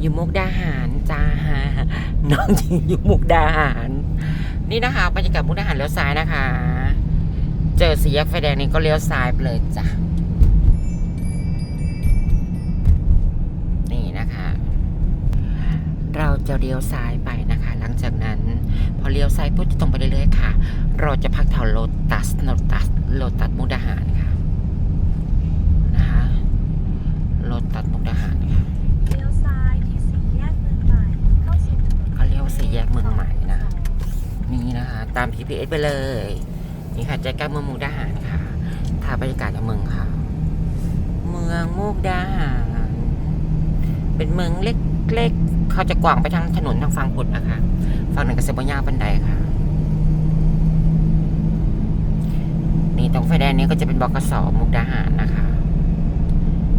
อยู่มุกดาหารจ้าน้องจริงอยู่มุกดาหาร นี่นะคะบรรยากาศมุกดาหารเลี้ยวซ้ายนะคะ เจอสี่แยกไฟแดงนี้ก็เลี้ยวซ้ายไปเลยจ้ะนี่นะคะ เราจะเลี้ยวซ้ายไปนะคะ หลังจากนั้น พอเลี้ยวซ้ายปุ๊บจะตรงไปเรื่อยๆค่ะ เราจะพักแถวโลตัสโลตัสโลตัสมุกดาหารค่ะนะคะโลตัสมุกดาหาร แยกเมืองใหม่นะ นี่นะคะ ตาม GPS ไปเลย นี่ค่ะใจกลางเมืองมุกดาหารค่ะถ่ายบรรยากาศจากเมืองค่ะ เมืองมุกดาหาร เป็นเมืองเล็กๆ เขาจะกว้างไปทางถนนทางฝั่งพุทธนะคะ ฝั่งหนั้นก็เสบยาบันไดค่ะ นี่ตรงไฟแดงนี้ก็จะเป็นบกสมุกดาหารนะคะ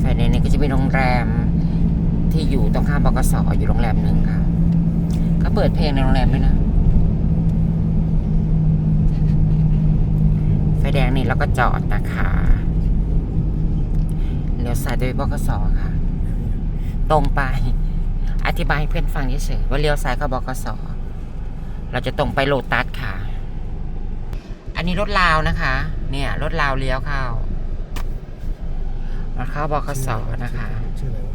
ไฟแดงนี้ก็จะมีโรงแรมที่อยู่ตรงข้ามบกสอยู่โรงแรมหนึ่งค่ะ ก็เปิดเพลงในโรงแรมด้วยนะ ไฟแดงนี่เราก็จอดนะคะเลี้ยวซ้ายโดยบกสค่ะ ตรงไป อธิบายให้เพื่อนฟังเฉยๆว่าเลี้ยวซ้ายก็บกสเราจะตรงไปโลตัสค่ะ อันนี้รถลาวนะคะ เนี่ยรถลาวเลี้ยวเข้าเราเข้าบกสนะคะชื่ออะไรวะ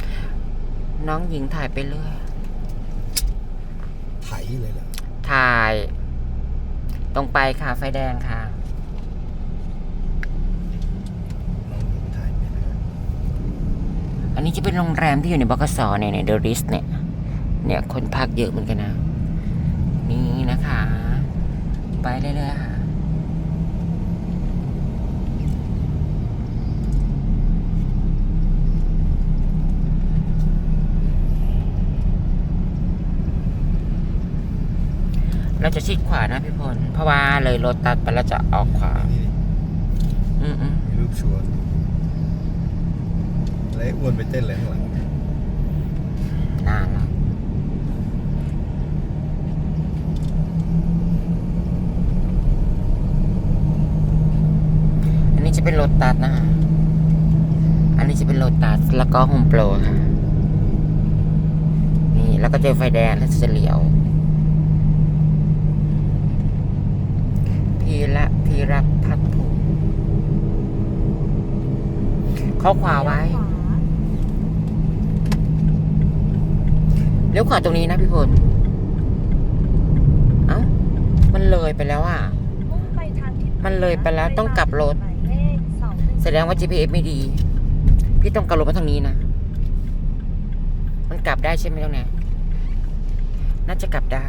น้องหญิงถ่ายไปเรื่อย ไถเลยเหรอถ่าย ตรงไปค่ะไฟแดงค่ะ น้องหญิงไถไม่ได้อันนี้จะเป็นโรงแรมที่อยู่ในบกสเนี่ยในเดอะริสเนี่ย เนี่ยคนพักเยอะเหมือนกันนะ นี่นะคะ ไปเรื่อยๆค่ะ เราจะชิดขวานะพี่พล เพราะว่าเลยรถตัดไปแล้วจะออกขวา นี่นี่อืมอืมมีรูปชวนแล้วไอ้อ้วนไปเต้นอะไรข้างหลังนานแล้วอันนี้จะเป็นโลตัสนะฮะอันนี้จะเป็นโลตัสแล้วก็โฮมโปรค่ะ นี่แล้วก็เจอไฟแดงแล้วจะเลี้ยว พีละพีรับพัดผูเข้าขวาไว้เลี้ยวขวาตรงนี้นะพี่พลเอ้ามันเลยไปแล้วอะมุ่งไปทางทิศหมันเลยไปแล้วต้องกลับรถหมายเลขสองหนึ่งแสดงว่า GPS ไม่ดี พี่ต้องกลับรถมาทางนี้นะ มันกลับได้ใช่ไหมตรงเนี้ยน่าจะกลับได้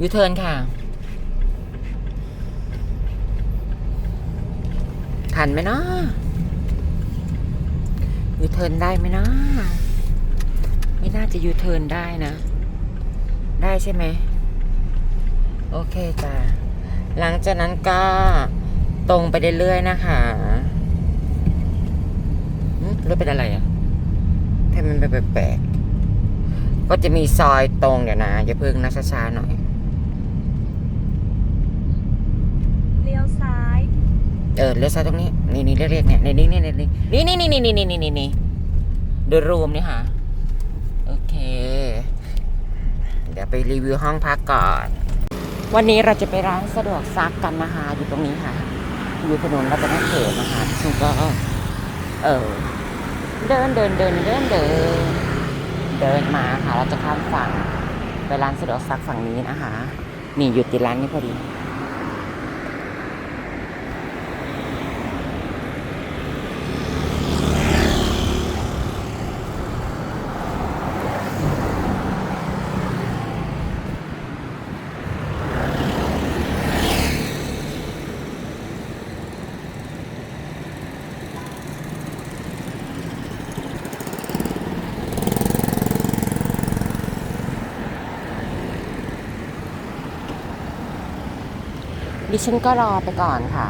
ยูเทิร์นค่ะ ทันไหมเนาะยูเทิร์นได้ไหมเนาะไม่น่าจะยูเทิร์นได้นะ ได้ใช่ไหม โอเคจ้ะ หลังจากนั้นก็ตรงไปเรื่อยๆนะคะหึรถเป็นอะไรอะทำไมมันแปลกๆก็จะมีซอยตรงเดี๋ยวนะอย่าเพิ่งนะช้าๆหน่อย เลี้ยวซ้าย เออเลี้ยวซ้ายตรงนี้นี่นี่เรียกเนี่ยนี่นี่นี่นี่นี่นี่นี่นี่นี่นี่นี่นี่เดอะรูมนี่ค่ะโอเค เดี๋ยวไปรีวิวห้องพักก่อน วันนี้เราจะไปร้านสะดวกซักกันนะคะอยู่ตรงนี้ค่ะ อยู่ถนนรัตนเขตนะคะซึ่งก็เออเดินเดินเดินเดินเดินเดินมาค่ะเราจะข้ามฝั่งไปร้านสะดวกซักฝั่งนี้นะคะนี่หยุดติดร้านนี้พอดี ดิฉันก็รอไปก่อนค่ะ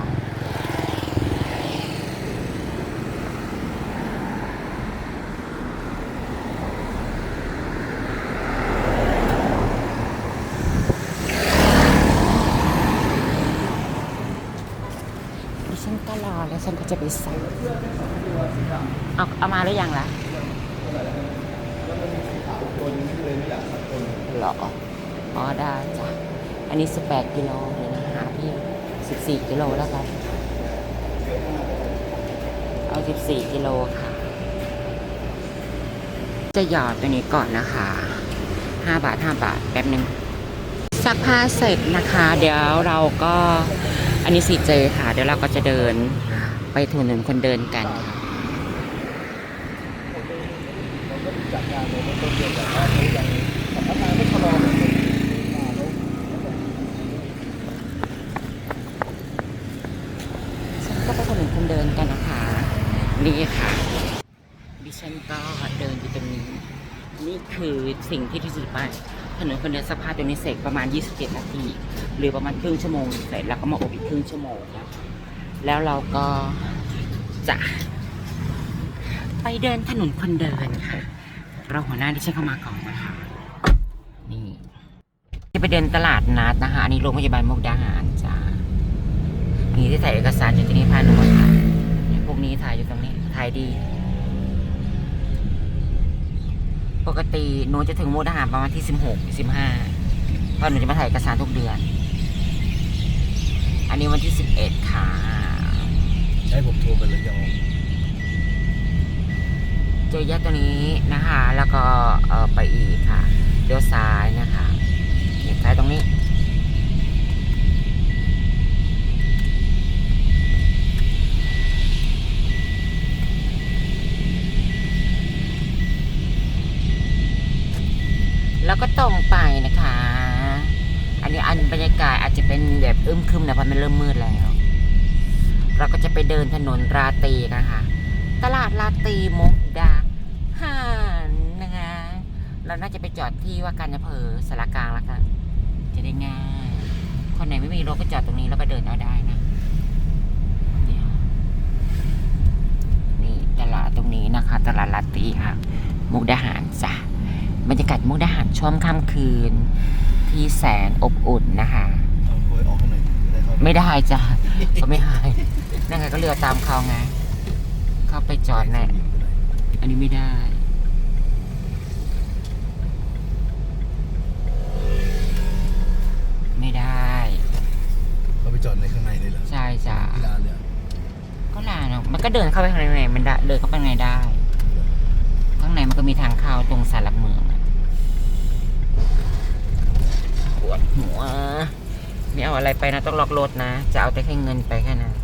ดิฉันก็รอแล้วฉันก็จะไปสั่อเอาเอามาหรือยังล่ะหรออ๋อได้จ้ะ อันนี้ 18กิโลเลย หาพี่ 14 กิโลแล้วกันเอา 14 กิโลค่ะ จะหยอดตัวนี้ก่อนนะคะ 5 บาท 5 บาท แป๊บหนึ่งซักผ้าเสร็จนะคะ เดี๋ยวเราก็อันนี้สีเจค่ะ เดี๋ยวเราก็จะเดินไปถนนคนเดินกันค่ะฉันก็ไปถนนคนเดินกันนะคะ นี่ค่ะ ดิฉันก็เดินอยู่ตรงนี้ นี่คือสิ่งที่ที่สุดไปถนนคนเดินสภาพตรงนี้เสร็จประมาณ 27 นาที หรือประมาณครึ่งชั่วโมงเสร็จแล้วก็มาอบอีกครึ่งชั่วโมงนะแล้วเราก็จะ ไปเดินถนนคนเดินค่ะ เราหัวหน้าที่ฉันเข้ามาก่อนนะคะ นี่จะไปเดินตลาดนัดนะคะ อันนี้โรงพยาบาลมุกดาหารจ้านี่ที่ถ่เอกสารอยู่ที่นี่พานูมาถ่ายเนี่ยพ วกนี้ถ่ายอยู่ตรงนี้ ถ่ายดี ปกติหนูจะถึงมุกดาหารประมาณที่สิบหกสิบห้าเพราะหนูจะมาถ่ายเอกสารทุกเดือน อันนี้วันที่สิบเอ็ดค่ะ ให้ผมโทรไประยองเจอแยกตัวนี้นะคะ แล้วก็เออไปอีกค่ะเลี้ยวซ้ายนะคะเลี้ยวซ้ายตรงนี้ แล้วก็ตรงไปนะคะ อันนี้อันบรรยากาศอาจจะเป็นแบบอึมครึมนะเพราะมันเริ่มมืดแล้ว เราก็จะไปเดินถนนราตรีนะคะ ตลาดราตรีมุกดาหารนะคะเราน่าจะไปจอดที่ว่าการอำเภอสารกลางแล้วกันจะได้ง่าย คนไหนไม่มีรถก็จอดตรงนี้แล้วก็เดินเอาได้นะนี่ตลาดตรงนี้นะคะ ตลาดราตรีค่ะ มุกดาหารจ้ะ บรรยากาศมุกดาหารช่วงค่ำคืน ที่แสนอบอุ่นนะคะ เอาโทรออกข้างในจะได้เข้าไม่ได้จ้ะเขาไม่ให้นั่นไงก็เรือตามเขาไง เข้าไปจอดในอันนี้ไม่ได้ ไม่ได้ เขาไปจอดในข้างในเลยเหรอใช่จ้ะที่ร้านเลยเหรอก็ลาเนาะมันก็เดินเข้าไปข้างในมันได้เดินเข้าไปข้างในได้ ข้างในมันก็มีทางเข้าตรงสารหลักเมืองอะป วดหัวไม่เอาอะไรไปนะ ต้องล็อกรถนะ จะเอาแต่แค่เงินไปแค่นั้น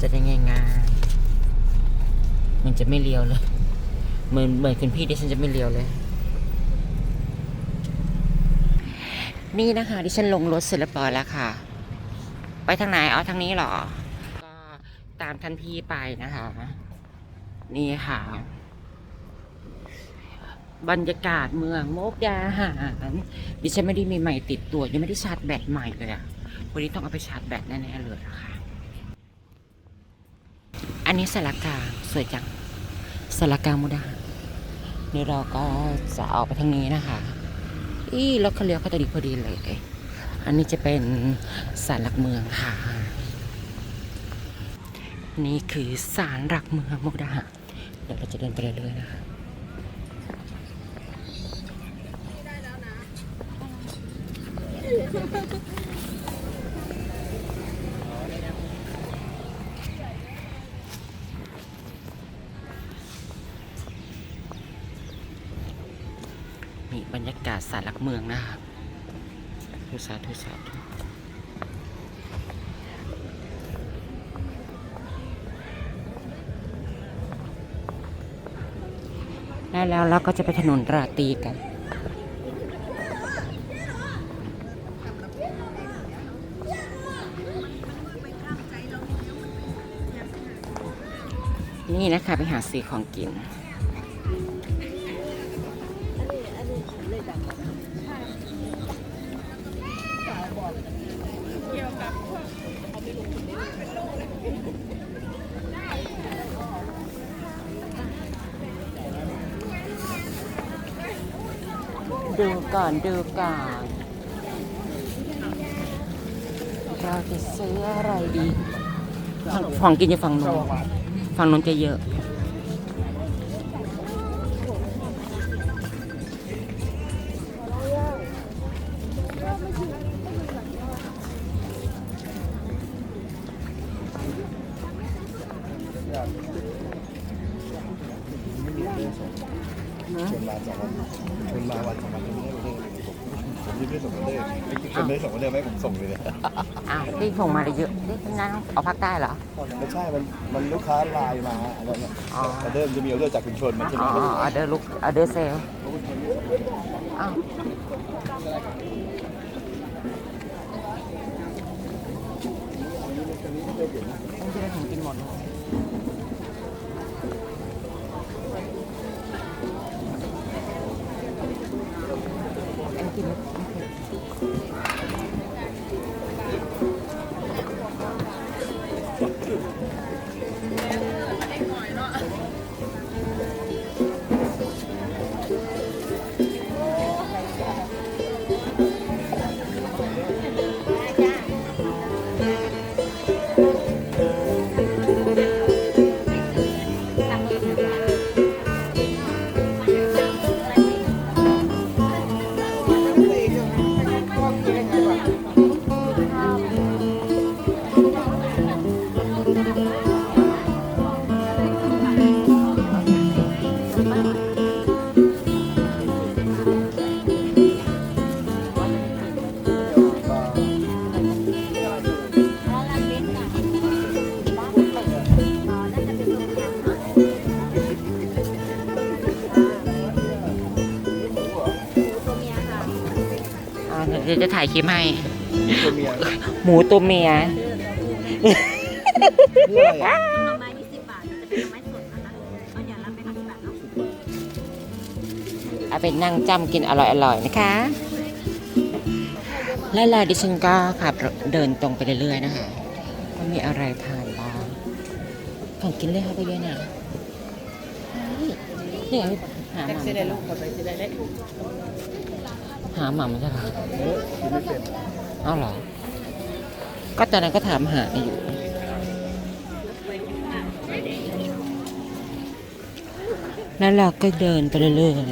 จะได้ง่ายๆมันจะไม่เลี้ยวเลยเหมือนเหมือนคุณพี่ดิฉันจะไม่เลี้ยวเลย นี่นะคะ ดิฉันลงรถเสร็จเรียบร้อยแล้วค่ะ ไปทางไหนเอาทางนี้เหรอ ก็ตามท่านพี่ไปนะคะ นี่ค่ะ บรรยากาศเมืองโมกดาหารดิฉันไม่ได้มีใหม่ติดตัว ยังไม่ได้ชาร์จแบตใหม่เลยอะวันนี้ต้องเอาไปชาร์จแบตแน่ๆเลยอะค่ะอันนี้สารกลางสวยจังสารกลางมุดาเดี๋ยวเราก็จะออกไปทางนี้นะคะอีรถเขาเลี้ยวเข้าตรงนี้พอดีเลย อันนี้จะเป็นศาลหลักเมืองค่ะ นี่คือศาลหลักเมืองมุกดาหารเดี๋ยวเราจะเดินไปเรื่อยๆนะคะ นี่บรรยากาศศาลหลักเมืองนะคะทุสาธุสาธุได้แล้วเราก็จะไปถนนราตรีกัน นี่นะคะ ไปหาซื้อของกิน ดูก่อนดูก่อนเราจะซื้ออะไรดี ของกินอยู่ฝั่งนู้น ฝั่งนู้นจะเยอะ ยังไม่ได้ส่งกันเลยชวนไม่ได้ส่งกันเลยไม่ผมส่งเลยเนี่ยอ้าวนี่ส่งมาเลยเยอะนี่นั่งเอาพักได้เหรอ ไม่ใช่ มันมันลูกค้าไลน์มาอะไรเงี้ยอ๋อออเดอร์มันจะมีออเดอร์จากคุณชนมันใช่ไหอ๋มอออเดอร์ลุกออเดอร์เซลอ้าวต้องจะได้ของกินหมดเลย ถ่ายคลิปให้ ตัวเมียหมูตัวเมียนี่อะไรอะหน่อไม้นี่สิบบาทจะเป็นหน่อไม้สดนะคะเอาอย่างละเป็นห้าสิบบาทเนาะเอาไปนั่งจำกินอร่อยๆนะคะ และลาดิฉันก็ขับเดินตรงไปเรื่อยๆนะคะว่ามีอะไรทานบ้างของกินเลยค่ะก็เยอะนะนี่ไงหาหม่ำหาหม่ำใช่ปะเออกินไม่เป็นเอาเหรอ ก็ตอนนั้นก็ถามหาอยู่แล้วเราก็เดินไปเรื่อยๆ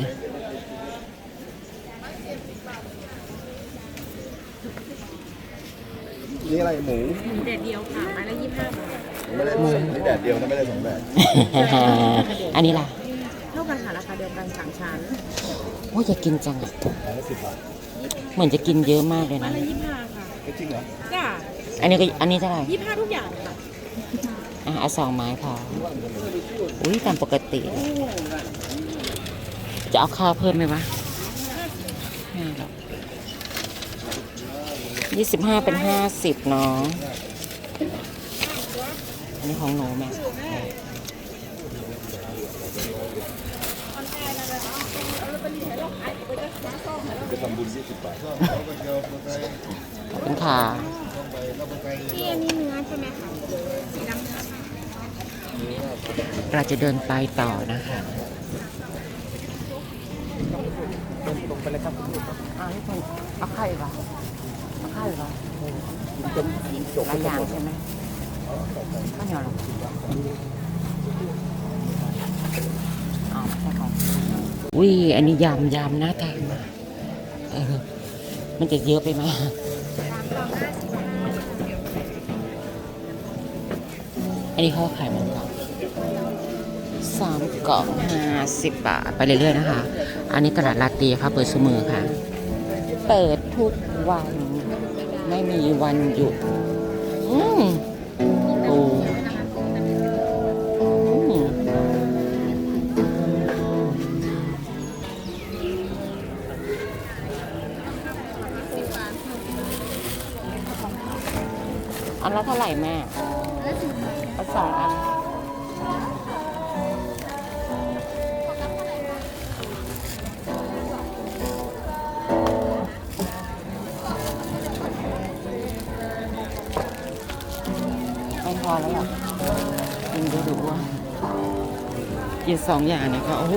นี่อะไรหมูเด็ดเดียวค่ะไม้ละยี่สิบห้าบาทไม่ได้นี่แดดเดียวนะไม่ได้สองแบบอันนี้ล่ะ เท่ากันค่ะราคาเดียวกันสามชั้นโอ้ยอยากกินจังอะร้านละสิบบาทเหมือนจะกินเยอะมากเลยไม้นะละยี่สิบห้าค่ะไม่จริงเหรอจ้าอันนี้ก็อันนี้เท่าไหร่ยี่สิบห้าทุกอย่างค่ะอะเอาสองไม้พออุ้ยตามปกติเลยจะเอาข้าวเพิ่มไหมวะไม่หรอกยี่สิบห้าเป็นห้าสิบเนาะอันนี้ของหนูแม่ จะทำบุญยี่สิบบาทขอบคุณค่ะที่อันนี้เนื้อใช่ไหมคะสีดำเราจะเดินไปต่อนะคะตรงไปเลยครับเอาให้คนเอาไข่ปะเอาไข่ปะเป็นจบหลายอย่างใช่ไหมข้าวเหนียวหรอเอาไม่ใช่ของ อุ้ยอันนี้ยำยำน่าทานมากเออมันจะเยอะไปไหมอันนี้เขาขายมันก่อนสามกล่องห้าสิบบาท ไปเรื่อยๆนะคะ อันนี้ตลาดลาตีค่ะ เปิดเสมอค่ะ เปิดทุกวัน ไม่มีวันหยุด อืม แม่เอาสองอันไม่พอแล้วอะกินดูดูว่ากินสองอย่างเนี่ยก็โอ้โห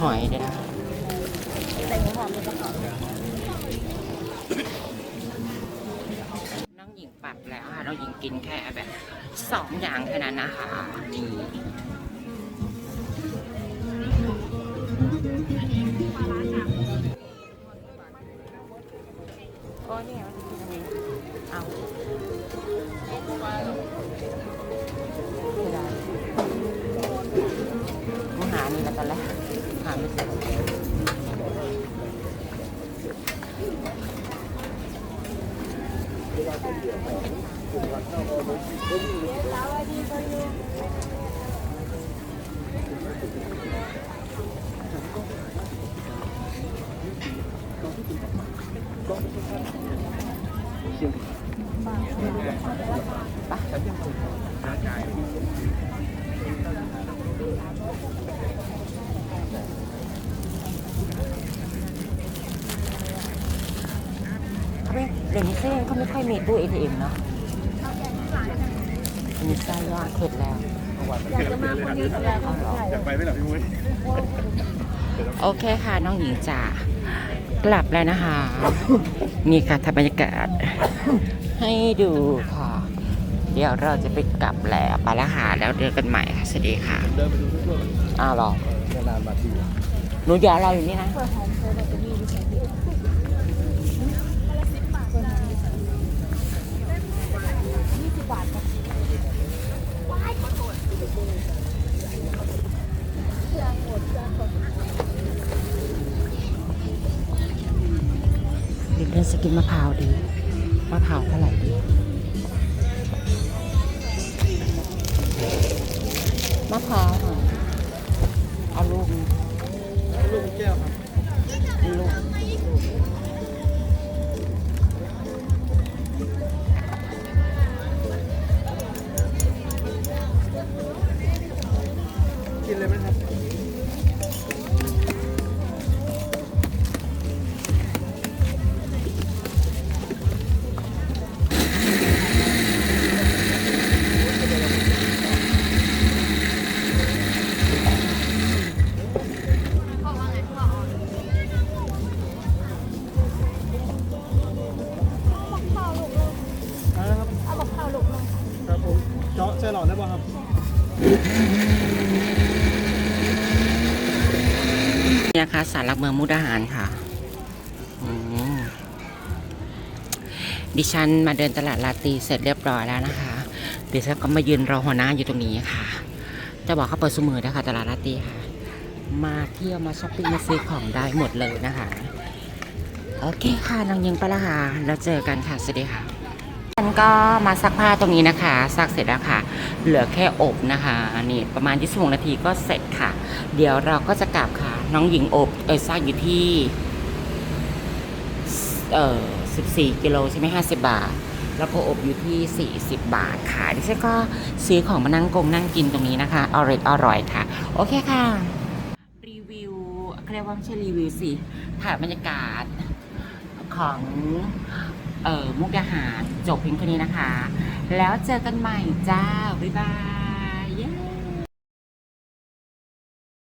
หอยเดี๋ยวนะน้องหญิง ปรับแล้วค่ะเรายิง กินแค่แบบสองอย่างแค่นั้นนะคะนี่ เขาไม่เดี๋ยวนี้เส้นเขาไม่ค่อยมีตู้ ATM เนาะมีไส้ย่างเผ็ดแล้ว อยากจะมาคนนี้เลยอยากไปไหมล่ะพี่มุ้ย โอเคค่ะ น้องหญิงจ๋า กลับแล้วนะคะ นี่ค่ะทำบรรยากาศ ให้ดูค่ะ เดี๋ยวเราจะไปกลับแล้วไปแล้วค่ะแล้วเจอกันใหม่ค่ะสวัสดีค่ะเดินไปดูทั่วอ้าวเหรอนานมาทีหนูอย่าราอยู่นี่นะ จะกินมะพร้าวดี มะพร้าวเท่าไหร่ดี มะพร้าว นี่นะคะสารหลักเมืองมุกดาหารค่ะอืมดิฉันมาเดินตลาดลาตีเสร็จเรียบร้อยแล้วนะคะ เดี๋ยวฉันก็มายืนรอหัวหน้าอยู่ตรงนี้ค่ะ จะบอกเขาเปิดสมือนะคะตลาดลาตีค่ะ มาเที่ยวมาช้อปปิ้งมาซื้อของได้หมดเลยนะคะ โอเคค่ะน้องยิงไปละค่ะแล้วเจอกันค่ะ สวัสดีค่ะ ก็มาซักผ้าตรงนี้นะคะ ซักเสร็จแล้วค่ะ เหลือแค่อบนะคะนี่ประมาณ26นาทีก็เสร็จค่ะ เดี๋ยวเราก็จะกลับค่ะ น้องหญิงอบเออซักอยู่ที่เอ่อ14กิโลใช่ไหม50 บาท แล้วก็อบอยู่ที่ 40 บาทค่ะดิฉันก็ซื้อของมานั่งกงนั่งกินตรงนี้นะคะอร่อยอร่อยค่ะ โอเคค่ะรีวิวเรียกว่าไม่ใช่รีวิวสิถ่ายบรรยากาศของ เอ่อมุกดาหารจบเพียงแค่นี้นะคะ แล้วเจอกันใหม่จ้า บ๊ายบาย